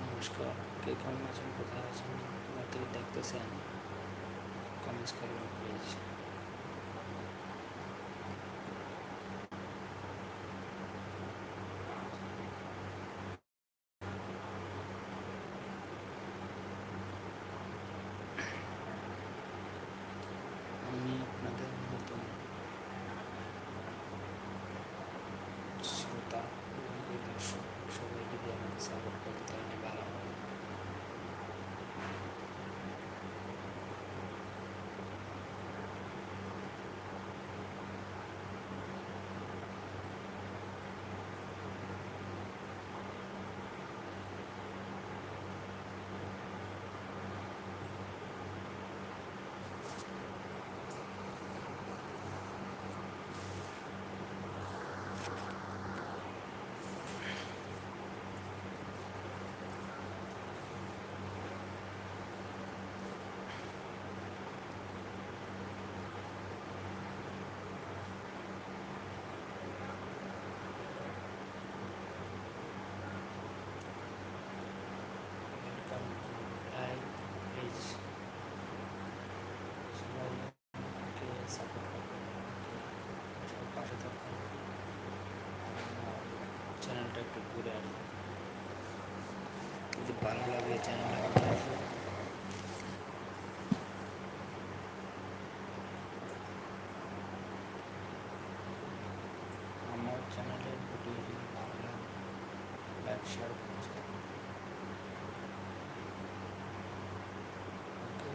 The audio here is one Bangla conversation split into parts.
নমস্কার কে কেমন আছেন কোথায় আছেন থেকে দেখতেছেন কমেন্টস করবেন প্লিজ আমি আপনাদের নতুন শ্রোতা এবং দর্শক সবাই যদি আমাকে সাপোর্ট করতে তাহলে ভালো হয় ওয়েলকাম টু লাইভ প্লিজ সবাই আমাকে সাপোর্ট করবেন আমাকে সব পাশে থাকবেন আমার চ্যানেলটা একটু ঘুরে আসব। যদি ভালো লাগে চ্যানেলটা ঘুরে আসব আমার চ্যানেলের ভিডিও যদি ভালো লাগে লাইক শেয়ার কমেন্টস করবেন ওকে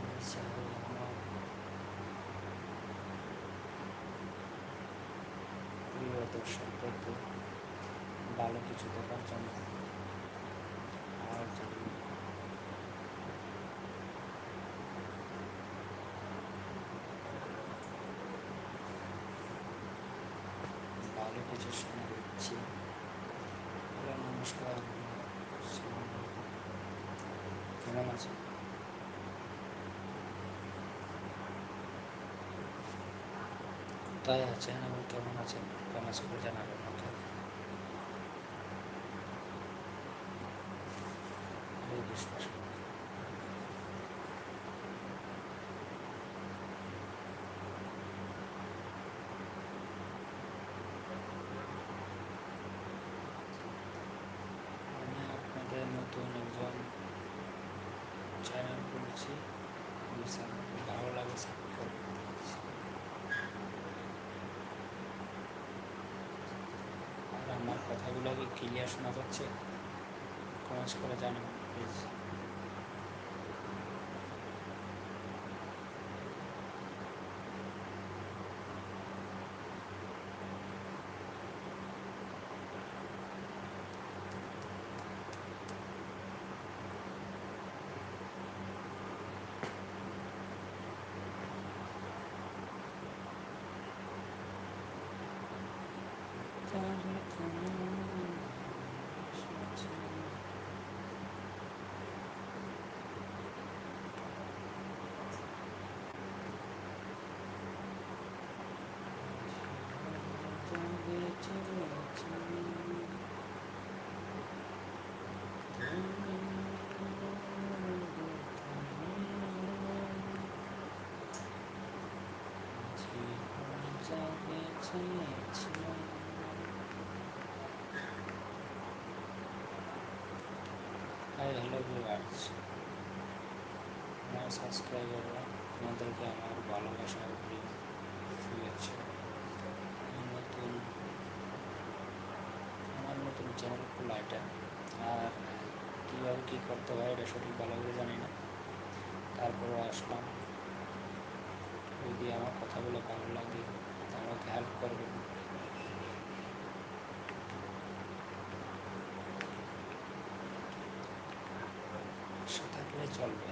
আমি চাই আমার প্রিয় দর্শকদেরকে ভালো কিছু দেখার জন্য। আর যদি ভালো কিছু শোনা হ্যালো নমস্কার কেমন আছেন? কোথায় আছেন এবং কেমন আছেন? কমেন্টস করে জানাবেন ওকে হরে কৃষ্ণ আমি আপনাদের নতুন একজন চ্যানেল খুলছি যদি সাপ- ভালো লাগে সাপোর্ট করবেন please। আর আমার কথাগুলো কি ক্লিয়ার শোনা যাচ্ছে। কমেন্টস করে জানাবেন প্লিজ হাই হ্যালো ভিউয়ার্স আমার সাবস্ক্রাইবাররা তোমাদেরকে আমার ভালোবাসা অগ্রি শুভেচ্ছা আমি নতুন নতুন চ্যানেল খোলা এটা। আর কীভাবে কী করতে হয় এটা সঠিক ভালো করে জানি না। তারপরে আসলাম। যদি আমার কথাগুলো ভালো লাগে তা আমাকে হেল্প করবেন। পাশে থাকলে চলবে।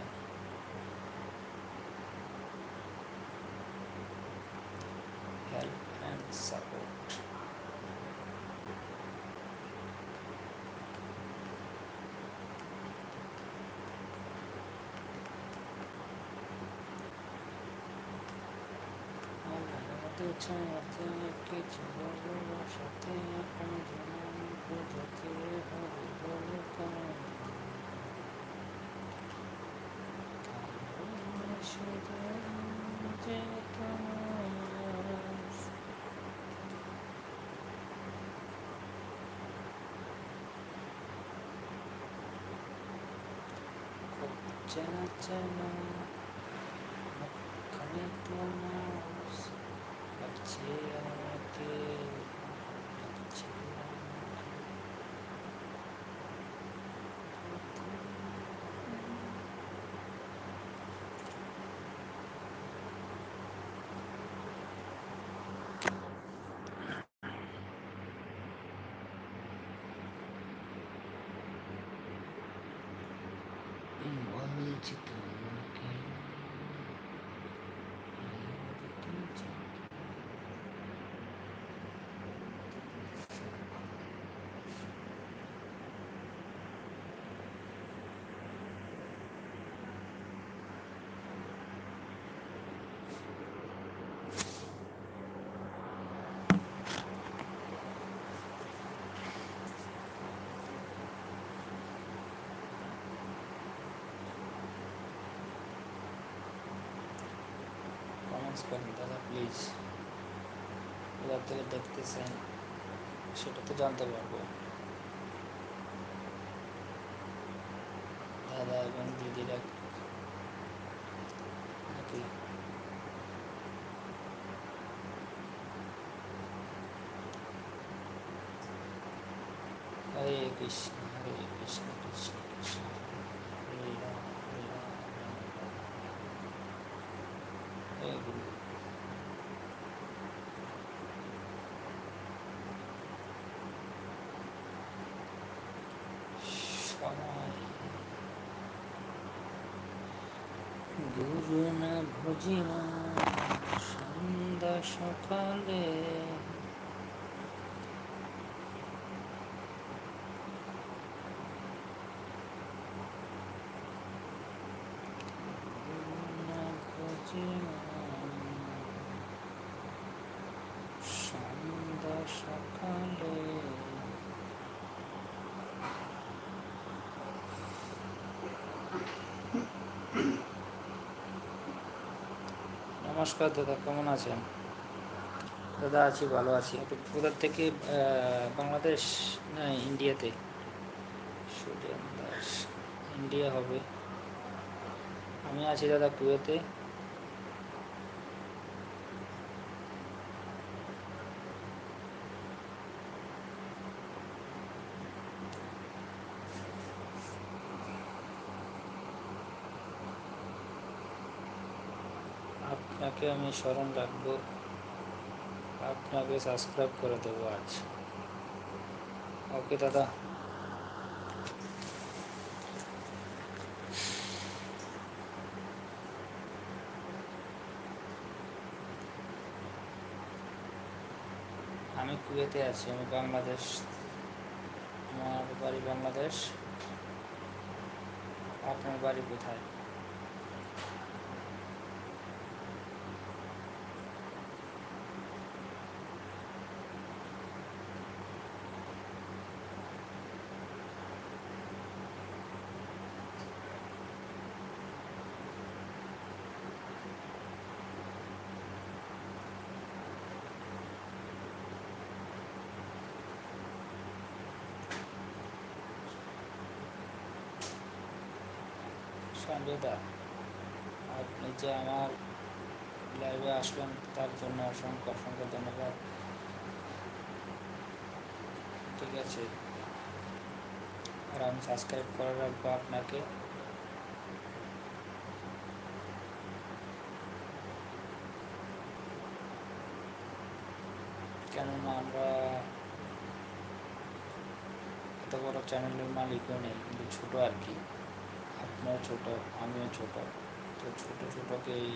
ছায়াতে কিছু বলব সাথে এখন যেমন বোঝাতে হবে বলে চেনা চেনা মুখখানি তোমার লাগছে আমাকে লাগছে আমাকে বলছি তোমাকে কমেন্টস করুন দাদা প্লিজ থেকে দেখতেছেন, সেটা তো জানতে পারব। দাদা এবং দিদিরা নাকি? হরে কৃষ্ণ হরে কৃষ্ণ। সময় গুরু না ভজিমা সন্ধ্যা সকালে। ভজিমা সন্ধ্যা সকালে নমস্কার দাদা, কেমন আছেন? দাদা আছি, ভালো আছি। আপনি কোথার থেকে বাংলাদেশ না ইন্ডিয়াতে? সুজন দাস ইন্ডিয়া হবে। আমি আছি দাদা কুয়েতে। আপনাকে আমি স্মরণ রাখব। আপনাকে সাবস্ক্রাইব করে দেবো আজ। ওকে, দাদা। আমি কুয়েতে আছি, আমি বাংলাদেশ। আমার বাড়ি বাংলাদেশ। আপনার বাড়ি কোথায়? সঞ্জয় দা আপনি যে আমার লাইভে আসবেন, তার জন্য অসংখ্য অসংখ্য ধন্যবাদ। ঠিক আছে। আর আমি সাবস্ক্রাইব করে রাখব আপনাকে। কেননা আমরা এত বড় চ্যানেলের মালিকও নেই, কিন্তু ছোট আর কি। আপনিও ছোট, আমিও ছোট। তো ছোট, ছোটকেই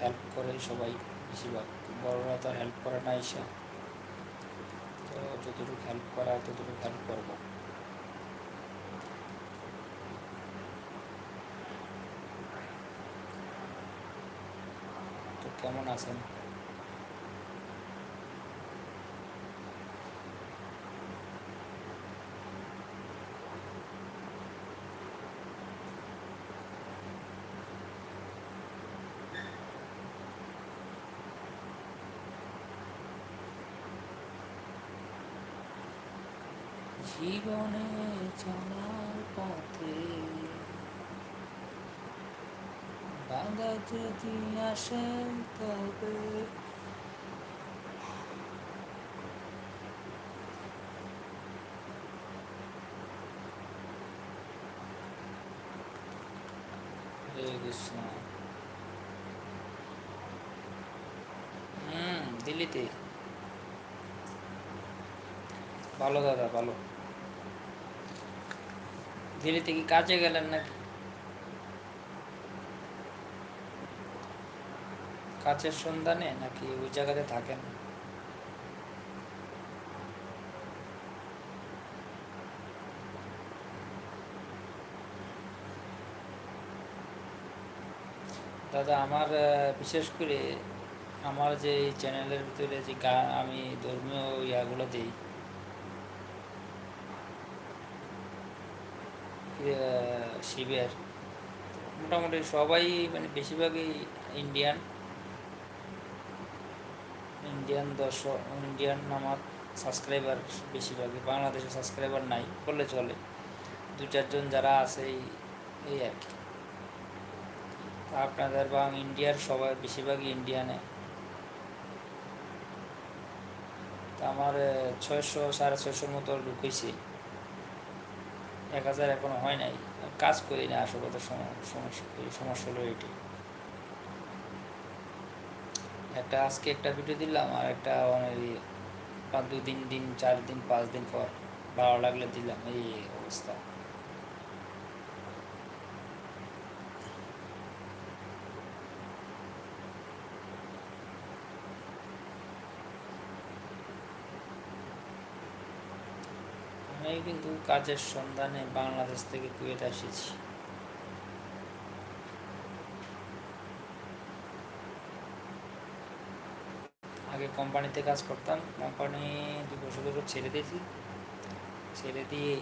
হেল্প করে সবাই বেশিরভাগ। বড়রা তো হেল্প করে না এসে তো যতটুকু হেল্প করা, ততটুকু হেল্প করব। তো কেমন আছেন? জীবনে চলার পথে। বাধা যদি আসে তবে দিল্লিতে। ভালো দাদা ভালো। দিল্লিতে কি কাজে গেলেন নাকি? কাজের সন্ধানে নাকি ওই জায়গাতে থাকেন? দাদা, আমার বিশেষ করে আমার যে চ্যানেলের ভিতরে যে আমি ধর্মীয় ইয়াগুলো দিই শিবের মোটামুটি সবাই মানে বেশিরভাগই ইন্ডিয়ান ইন্ডিয়ান দর্শক ইন্ডিয়ান আমার সাবস্ক্রাইবার বেশিরভাগই, বাংলাদেশে সাবস্ক্রাইবার নাই, বললে চলে। দু চারজন যারা আছে, এই আর কি। আপনাদের বা ইন্ডিয়ার সবাই বেশিরভাগই ইন্ডিয়ানে আমার ছয়শো, সাড়ে ছয়শোর মতো ঢুকেছি এক হাজার এখনও হয় নাই। কাজ করি না আসল কথা সমস্যা সমস্যা হলো এটি। একটা আজকে একটা ভিডিও দিলাম আর একটা পাঁচ দুদিন দিন, চার দিন, পাঁচ দিন পর ভালো লাগলে দিলাম। এই অবস্থা। আমি কিন্তু কাজের সন্ধানে বাংলাদেশ থেকে কুয়েত এসেছি। আগে কোম্পানিতে কাজ করতাম, কোম্পানি দু বছর ছেড়ে দিয়েছি। ছেড়ে দিয়ে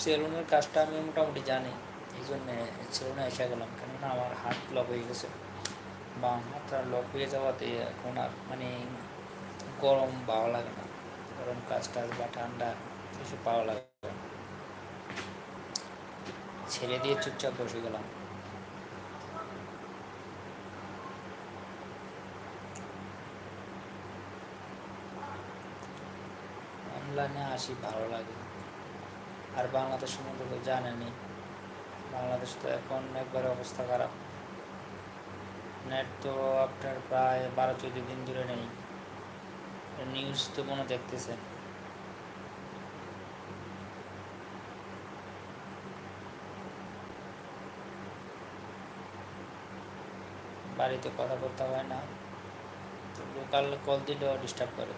সেলুনের কাজটা আমি মোটামুটি জানি, এই জন্যে সেলুনে এসে গেলাম। কেননা আমার হাত লক হয়ে গেছে। বাম হাতটা লক হয়ে যাওয়াতে এখন আর মানে গরম ভালো লাগে না। গরম কাজ টাজ বা ঠান্ডা এসব ভালো লাগে। ছেড়ে দিয়ে চুপচাপ বসে গেলাম। অনলাইনে আসি ভালো লাগে। আর বাংলাদেশ সম্বন্ধে তো জানেনি বাংলাদেশ তো এখন একবার অবস্থা খারাপ। নেট তো আপনার প্রায় বারো চোদ্দ দিন ধরে নেই। নিউজ তো কোনো দেখতেছে বাড়িতে কথা বলতে হয় না। লোকাল কল দিলেও ডিস্টার্ব করে।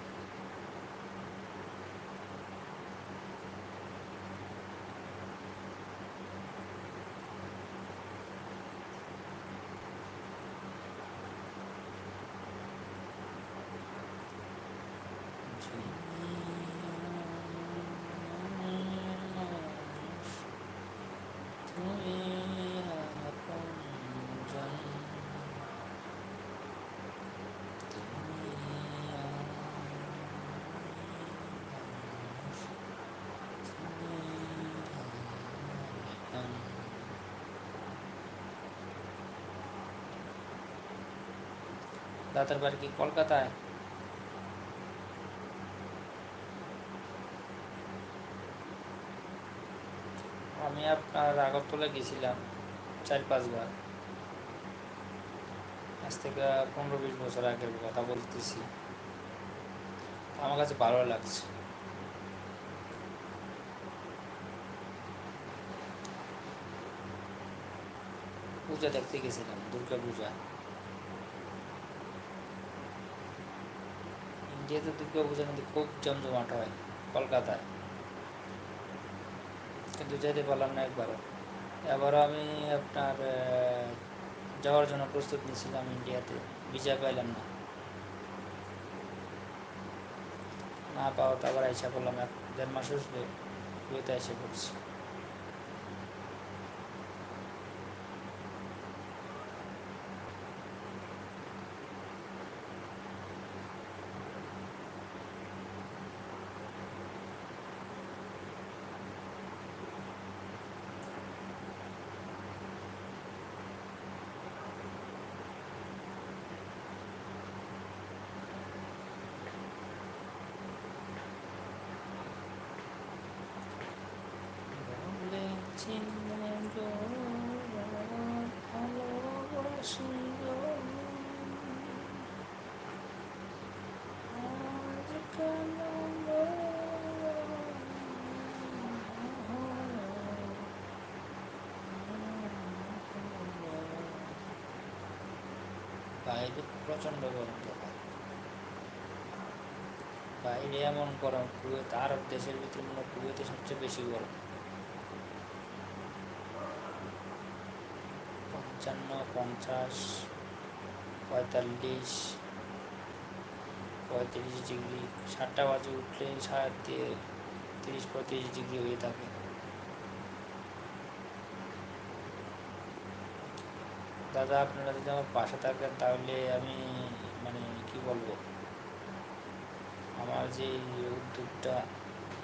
দাদার বাড়ি কি কলকাতায় আমি আপনার আগরতলা গেছিলাম চার পাঁচবার আজ থেকে পনেরো বিশ বছর আগের কথা বলতেছি। আমার কাছে ভালো লাগছে। পূজা দেখতে গেছিলাম, দুর্গা পূজা। ইন্ডিয়াতে দুর্গা পূজা কিন্তু খুব জমজমাট হয়, কলকাতায়। কিন্তু চাইতে পারলাম না একবারও। এবারও আমি আপনার যাওয়ার জন্য প্রস্তুত নিয়েছিলাম ইন্ডিয়াতে, ভিসা পাইলাম না। না পাওয়া তো আবার আইসা করলাম এক দেড় মাস আসবে কুয়েতে এসে পড়ছি বলেছিলে গো ভালোবাসি গো আজ কেন গো বাইরে প্রচণ্ড গরম বাইরে এমন গরম, কুয়েত, আরব দেশের ভিতরে মনে কুয়েতে সবচেয়ে বেশি গরম। পঞ্চান্ন, পঞ্চাশ, পঁয়তাল্লিশ পঁয়ত্রিশ ডিগ্রি, সাতটা বাজে উঠলে দিয়ে তিরিশ, পঁয়ত্রিশ ডিগ্রি হয়ে থাকে। দাদা, আপনারা যদি আমার পাশে থাকেন, তাহলে আমি মানে কি বলব? আমার যে উদ্যোগটা,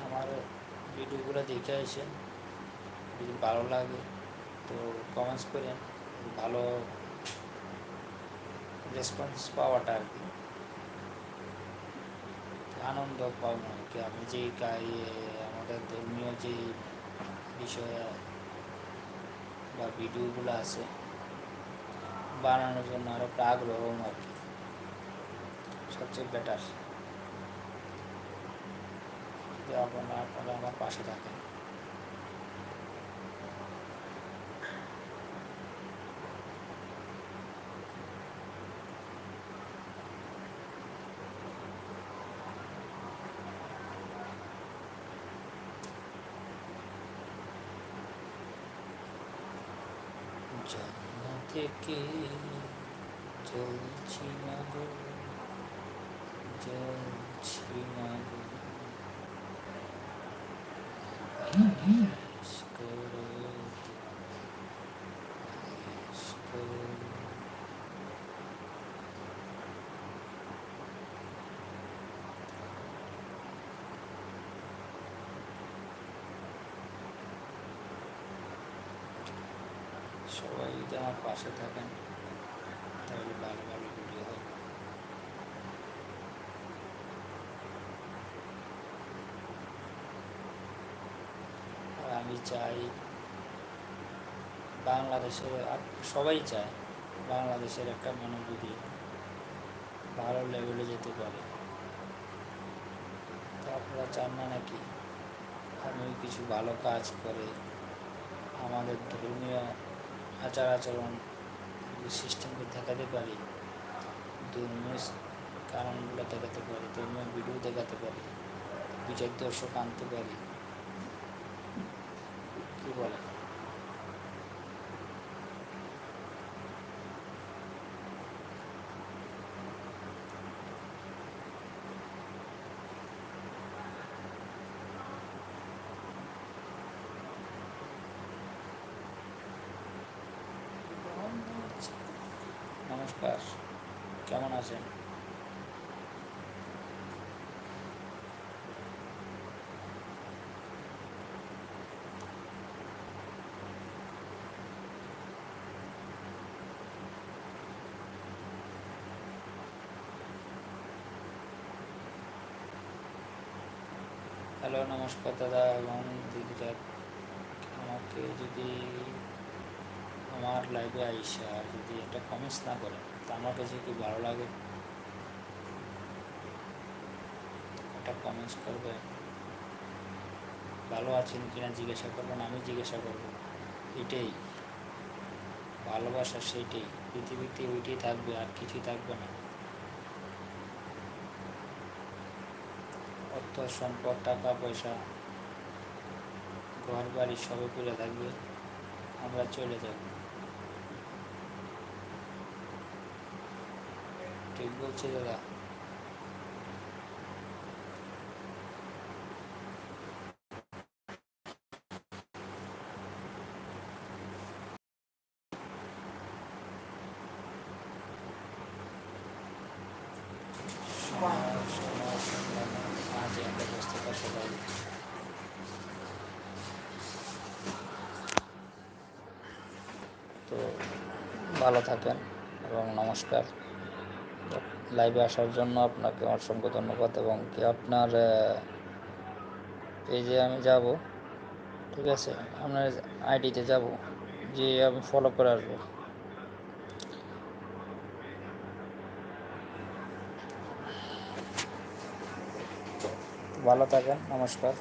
আমার ভিডিওগুলো দেখে আসেন, যদি ভালো লাগে, তো কমেন্টস করেন, ভালো রেসপন্স পাওয়াটা আর কি। আনন্দ পাবো আর কি আমি যেই আমাদের ধর্মীয় যে বিষয় বা ভিডিওগুলো আছে, বানানোর জন্য আরও একটা আগ্রহ আর কি। সবচেয়ে বেটার যদি আপনারা আপনারা আমার পাশে থাকেন। থেকে চলছি মাগো চলছি মাগো আয়েশ যদি আমার পাশে থাকেন, তাহলে ভালো ভালো ভিডিও হবে। আর আমি চাই বাংলাদেশের সবাই চায় বাংলাদেশের একটা মানুষ যদি ভালো লেভেলে যেতে পারে। তো আপনারা চান না নাকি? আমি কিছু ভালো কাজ করে আমাদের ধর্মীয় আচার আচরণ সিস্টেমকে দেখাতে পারি ধর্মীয় কারণগুলো দেখাতে পারি ধর্মীয় ভিডিও দেখাতে পারি বিচার দর্শক আনতে পারি। কী বলে নমস্কার। কেমন আছেন? হ্যালো নমস্কার দাদা এবং দিদিরা। আমাকে যদি আমার লাইভে আইসা যদি একটা কমেন্টস না করে, তা আমার কাছে কি ভালো লাগে? একটা কমেন্টস করবে, ভালো আছেন কিনা জিজ্ঞাসা করবেন আমি জিজ্ঞাসা করব। এটাই। ভালোবাসা সেইটাই। পৃথিবীতে ওইটাই থাকবে, আর কিছুই থাকবে না। অর্থ, সম্পদ, টাকা, পয়সা ঘর বাড়ি সবে পড়ে থাকবে। আমরা চলে যাব। ঠিক বলছি দাদা। তো ভালো থাকেন এবং নমস্কার। লাইভে আসার জন্য আপনাকে অসংখ্য ধন্যবাদ এবং কি আপনার পেজে আমি যাব, ঠিক আছে? আপনার আইডিতে যাব যে আমি ফলো করে আসব। ভালো থাকেন, নমস্কার।